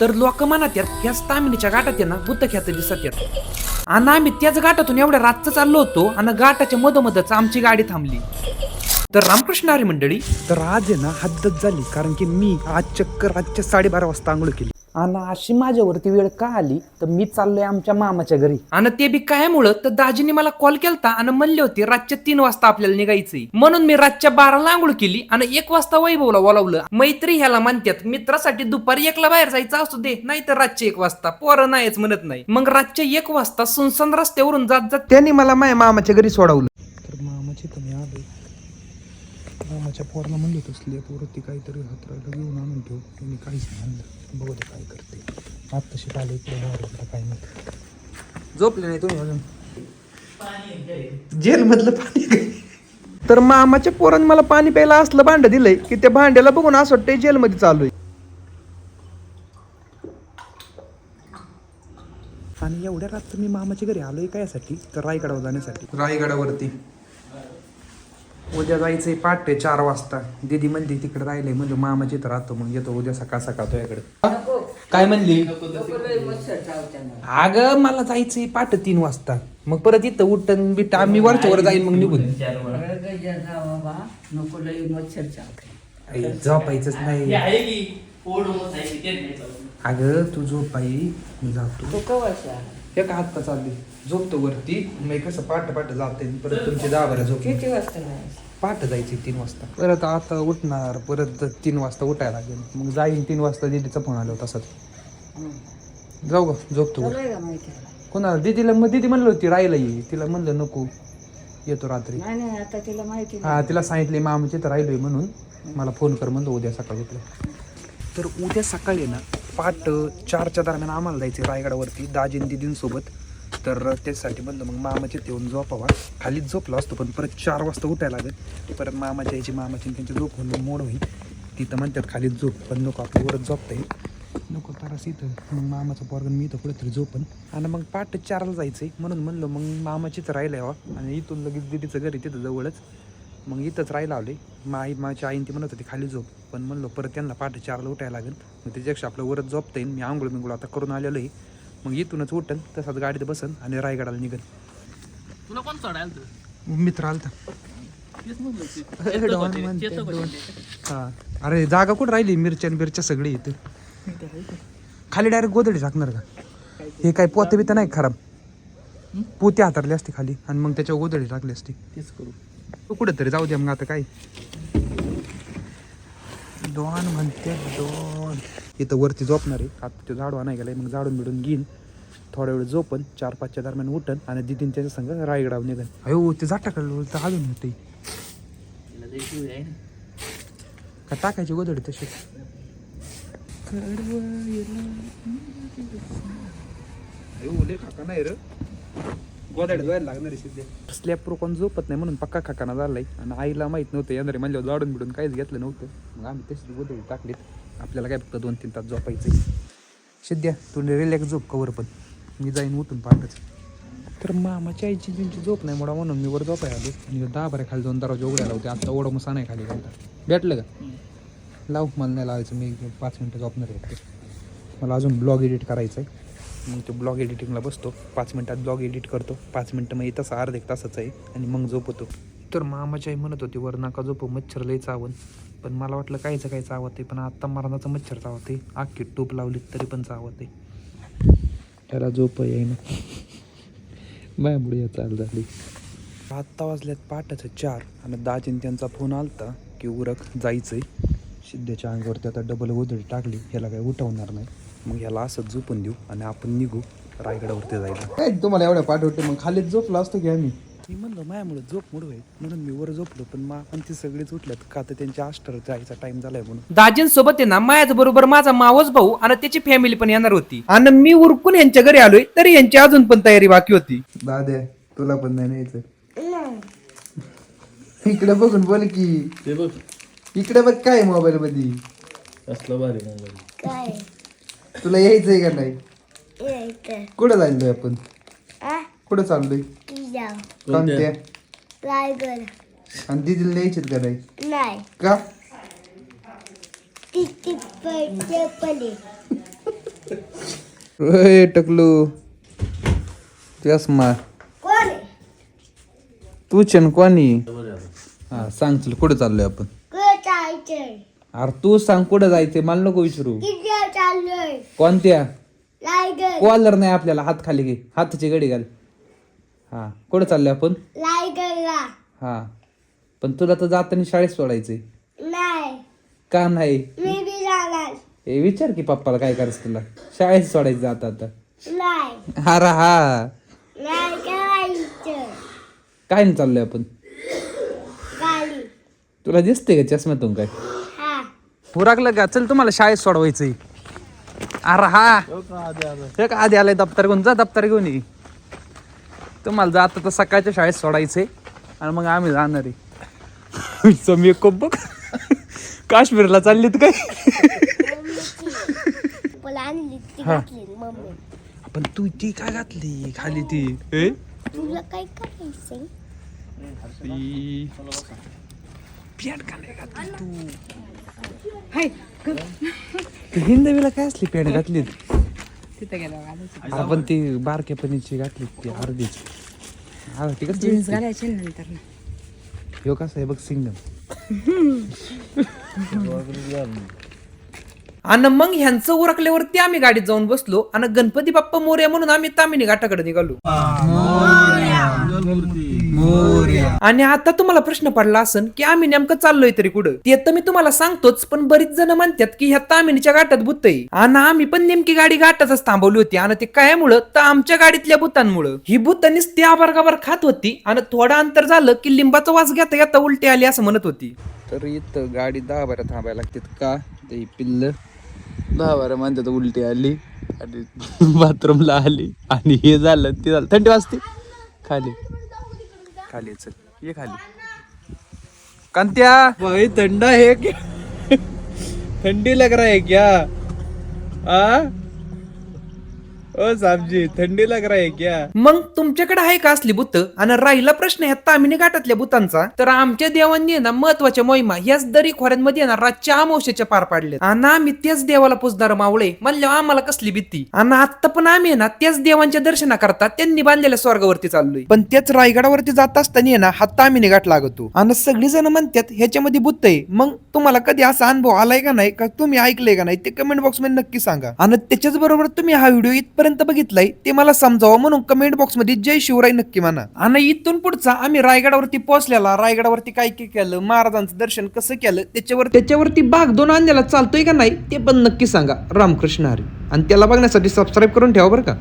तर लोक म्हणत यात ह्या तामिनीच्या गाठात आहे ना बुद्धख्यात दिसत येत आणि आम्ही त्याच गाठातून एवढ्या रातचं चाललो होतो आणि गाठाच्या मधोमधच आमची गाडी थांबली. तर रामकृष्ण हरी मंडळी तर आज आहे ना हद्दत झाली कारण की मी आज चक्क रातच्या साडेबारा वाजता आंघोळ केली. आणि अशी माझ्यावरती वेळ का आली? तर मी चाललोय आमच्या मामाच्या घरी. आणि ते बी काय मुळे तर दाजीने मला कॉल केलता आणि म्हणले होते रातच्या तीन वाजता आपल्याला निघायचंय. म्हणून मी रातच्या बाराला आंघोळ केली आणि एक वाजता वैभवला बोलावलं. मैत्री ह्याला म्हणतात मित्रासाठी दुपारी एकला बाहेर जायचं असू दे नाही तर रातच्या एक वाजता. पोरं नाहीच म्हणत नाही. मग रातच्या एक वाजता सुनसान रस्त्यावरून जात जात त्यांनी मला माझ्या मामाच्या घरी सोडवलं. तर मामाची मी आलोय. मामाच्या पोराला म्हणलं होतं स्लेपवरती काहीतरी हत्रायला घेऊन आणून ठेव. त्यांनी काहीच म्हणलं. बघू दे काय करते. आत्ताशी आले इकडे बाहेर काय नाही. झोपले नाही तुम्ही अजून? जेल मधलं पाणी तर मामाच्या पोराने मला पाणी प्यायला असलं भांड दिलंय की त्या भांड्याला बघून असं वाटतंय जेलमध्ये चालू आहे. आणि एवढ्या रात्र मी मामाच्या घरी आलोय काय यासाठी? तर रायगडावर जाण्यासाठी. रायगडावरती. उद्या जायचंय पहाटे चार वाजता. दीदी म्हणली तिकडे राहिले म्हणजे मामाची तर राहतो मग येतो उद्या सकाळ सकाळ तुझ्याकडे. काय म्हणली? अगं मला जायचंय पहाटे तीन वाजता. मग परत इथं उठन बिट आम्ही वरच्या वर जाईन मग निघून. झोपायचंच नाही. अगं तू झोप आई मी जातो. तो कवाचा हे का आत्ता चालली. झोपतो वरती. मी कसं पाठ पाठ जाते परत तुमची दहा बरं झोप किती वाजता नाही? पहाटे जायची तीन वाजता. परत आता उठणार परत तीन वाजता उठायला लागेल. मग जाईन तीन वाजता दीदीचा फोन आला होता तसाच जाऊ ग झोपतो? कोणाला? दीदीला मग दीदी म्हणलं होती राहायला ये. तिला म्हणलं नको येतो रात्री. नाही नाही आता तिला माहिती हा तिला सांगितले मामाची तर राहिलोय म्हणून. मला फोन कर म्हणलं उद्या सकाळी उठलं. तर उद्या सकाळी ना पाट चारच्या दरम्यान आम्हाला जायचं रायगडावरती दाजीन दिदींसोबत. तर त्यासाठी म्हणलं मग मामाचे येऊन झोपावा. खालीच झोपला असतो पण परत चार वाजता उठायला लागेल. परत मामाच्या यायची मामाची त्यांची झोप होऊन मोड होईल. तिथं म्हणतात खालीच झोप पण नको आपलं वरच झोपता येईल नको तारास इथं मग मामाचं पोरगण मी इथं कुठेतरी झोपन. आणि मग पाठ चारला जायचं आहे. म्हणून म्हणलं मग मामाची तर राहिलं यावं हो. आणि इथून लगेच दिदीचं घर आहे तिथं जवळच. मग इथंच राहायला आले माई माझी आईन ती म्हणत होती खाली झोप. पण म्हणलं परत त्यांना पहाटे चारला उठायला लागेल. मग त्याच्यापेक्षा आपलं वरच झोपता येईल मी आंघोळ बिंगोळ आता करून आलेलो आहे. मग इथूनच उठन तसाच गाडीत बसन आणि रायगडाला निघन. तुला कोण सोडायला मित्र आलता. तेच म्हणलं हा. अरे जागा कुठं राहिली? मिरच्या आणि बिरच्या सगळी इथं. खाली डायरेक्ट गोदडी टाकणार का? हे काय पोते बितं नाही खराब? पोते हातरली असते खाली आणि मग त्याच्यावर गोदडी टाकली असती. तेच करू. तू कुठं तरी जाऊ द्या मग आता काय? दोन म्हणते दोन इथं वरती झोपणार. आहे आता ते झाडू नाही गेलाय मग झाडून बिडून घेईन. थोड्या वेळ झोपन. चार पाचच्या दरम्यान उठन आणि दिदीन त्याच्या संग रायगडावर निघन. अयो ते जाटाकडलं तर अजून होते का टाकायची गोदडी तशी? नाही रे. गोदडी जायला लागणार स्लॅब प्रोकॉन झोपत नाही म्हणून पक्का खाकाना झालाय. आणि आईला माहीत नव्हतं. येणार म्हणजे जाडून बिडून काहीच घेतलं नव्हतं. मग आम्ही तशी गोदडी टाकलीत. आपल्याला काय फक्त दोन तीन तास झोपायचं सिद्ध्या तू रिलॅक्स झोप कवर पण. मी जाईन उठून पाठच. तर मामाच्या आईची त्यांची झोप नाही मोडा म्हणून मी वर झोपाय आलो आणि दहा बऱ्या खाली दोन दरवाजे उघडायला होते आता ओढ मसा नाही खाली घालता भेटलं का? लाव मला नाही लावायचं. मी पाच मिनटं झोपणार आहे मला अजून ब्लॉग एडिट करायचं आहे मग तो ब्लॉग एडिटिंगला बसतो. पाच मिनटात ब्लॉग एडिट करतो. पाच मिनटं मग म्हणजे तसा अर्धा एक तासाचं आहे. आणि मग झोपतो तर मामाची आई म्हणत होती वर नका झोपू मच्छर लई चावून. पण मला वाटलं कायचं काय चावते पण आत्ता मरणाचं मच्छर चावते. आहे आखी लावलीत लावली तरी पण चावते. त्याला झोप येईना. माझ्यामुळे चाल झाली. आत्ता वाजल्यात पाटाचं चार आणि दाजीन त्यांचा फोन आलता की उरक जायचंय. सिद्धेच्या अंगावरती आता डबल गोदडी टाकली ह्याला काही उठवणार नाही. मग ह्याला असंच झोपून देऊ आणि आपण निघू रायगडावरती जायला. काय तुम्हाला एवढ्या पाठवते मग खालीच झोपला असतो की आम्ही? मी म्हणलं माझ्यामुळे झोप मुड होईल. म्हणून मी वर झोपलो पण मग आपण ती सगळीच उठल्यात. का तर त्यांच्या आस्टर जायचा टाइम झालाय म्हणून. दाजींसोबत आहे ना माझ्याच बरोबर माझा मावस भाऊ आणि त्याची फॅमिली पण येणार होती. आणि मी उरकून यांच्या घरी आलोय तरी यांची अजून पण तयारी बाकी होती. दाद्या तुला पण नाही न्यायचं इकडे बघून बोल की. ते बघ. इकडे बघ काय मोबाईल मध्ये कसलं भारी मोबाईल काय? तुला यायचंय का नाही? यायचं कुठं चाललोय आपण? आ? कुठं चाललोय? किजाव कोणत्या रायगड. आणि दिदीला न्यायचेत का नाही नाही. का? किती पैसे पडे. ओय टकलू. तुझ्यास मा. कोण? तू छन कोणी? हा सांग चल कुठे चाललोय आपण? कुठे जायचंय अरे तू सांग कुठे जायचंय मला नको विचारू. किती वेळ चाललोय? कोणत्या? रायगड. कॉलर नाही आपल्याला हात खाली घे. हाताची गडी घाल. हा. कुठे चाललोय आपण? रायगडला. हा. पण तुला तर जाताना शाळेत सोडायचंय. नाही. का नाही? मी बी जाणार. हे विचार की पप्पाला काय करायचं तुला. शाळेत सोडायचं जाता आता. नाही. हा नाही करायचं. काय नाही चाललोय आपण? गाडी. तुला दिसते का चष्म्यातून काय? हा. उरागलं का? चल तुम्हाला शाळेत सोडवायचंय. अरे हा. हे का? आधी आलाय दप्तर घेऊन. जा दप्तर घेऊन ये. तुम्हाला जाता तर सकाळच्या शाळेत सोडायचंय आणि मग आम्ही जाणार आहे. मेकअप बघ. काश्मीरला चाललीत काय? मला हा. पण तू ती काय घातली? खाली ती. ए? तुला काय करायचंय? ती- पॅन्ट का नाही घातली तू? तू हिंदवीला काय असली पॅन्ट घातली? तिथे गेला आपण ती बारक्या पणीची घातली ती अर्धीच. हा ती कसली जीन्स? घालायचे नंतर ह्यो कसा आहे बघ सिंगम आणि मग ह्यांचं उरकल्यावरती आम्ही गाडीत जाऊन बसलो आणि गणपती बाप्पा मोर्या म्हणून आम्ही तामिनी घाटाकडे निघालो. आणि आता तुम्हाला प्रश्न पडला असन की आम्ही नेमकं चाललोय तरी कुठं? ते तर मी तुम्हाला सांगतोच पण बरीच जण म्हणतात की ह्या तामिनीच्या गाठात भूत आहे. आणि आम्ही पण नेमकी गाडी घाटातच थांबवली होती आणि ते कायमुळं तर आमच्या गाडीतल्या भूतांमुळं. ही भूतांनीच आभार गाभार खात होती आणि थोडं अंतर झालं की लिंबाचा वास घेता घेता उलटी आली असं म्हणत होती. तर इथं गाडी दहा बारा थांबायला लागतात का? ते पिल्ल. दहा बारा माणसात उलटी आली आणि बाथरूमला आली आणि हे झालं ते झालं. थंडी वाजते. खाली. खाली चल. ये खाली. कांत्या! भाई थंड आहे थंडी लग रहा है क्या? आ? ओ साबजी थंडी लग रहा है क्या? मग तुमच्याकडे आहे का असली बुत? आणि राहिला प्रश्न ह्या तामिनी घाटातल्या बुतांचा? तर आमच्या देवांनी ना महत्त्वाच्या मोहिमा ह्याच दरी खोऱ्यांमध्ये ना रातच्या अमावश्याच्या पार पाडल्या आणि आम्ही तेच देवाला पुजणार मावळे म्हणल्या आम्हाला कसली भीती? आणि आता पण आम्ही ना त्याच देवांच्या दर्शना करता त्यांनी बांधलेल्या स्वर्गावरती चाललोय. पण त्याच रायगडावरती जात असताना ना हा तामिनी घाट लागतो. आणि सगळी जण म्हणतात ह्याच्यामध्ये बुत आहे. मग तुम्हाला कधी असा अनुभव आलाय का नाही? का तुम्ही ऐकलंय का नाही? ते कमेंट बॉक्समध्ये नक्की सांगा. आणि त्याच्याच बरोबर तुम्ही हा व्हिडिओ इथपर्यंत बघितलाय ते मला समजावं म्हणून कमेंट बॉक्समध्ये जय शिवराय नक्की म्हणा. आणि इथून पुढचा आम्ही रायगडावरती पोहोचलेला रायगडावरती काय काय केलं महाराजांचं दर्शन कसं केलं त्याच्यावर त्याच्यावरती भाग दोन आणलेला चालतोय का नाही ते पण नक्की सांगा. रामकृष्ण हरी. आणि त्याला बघण्यासाठी सबस्क्राईब करून ठेवा बरं का.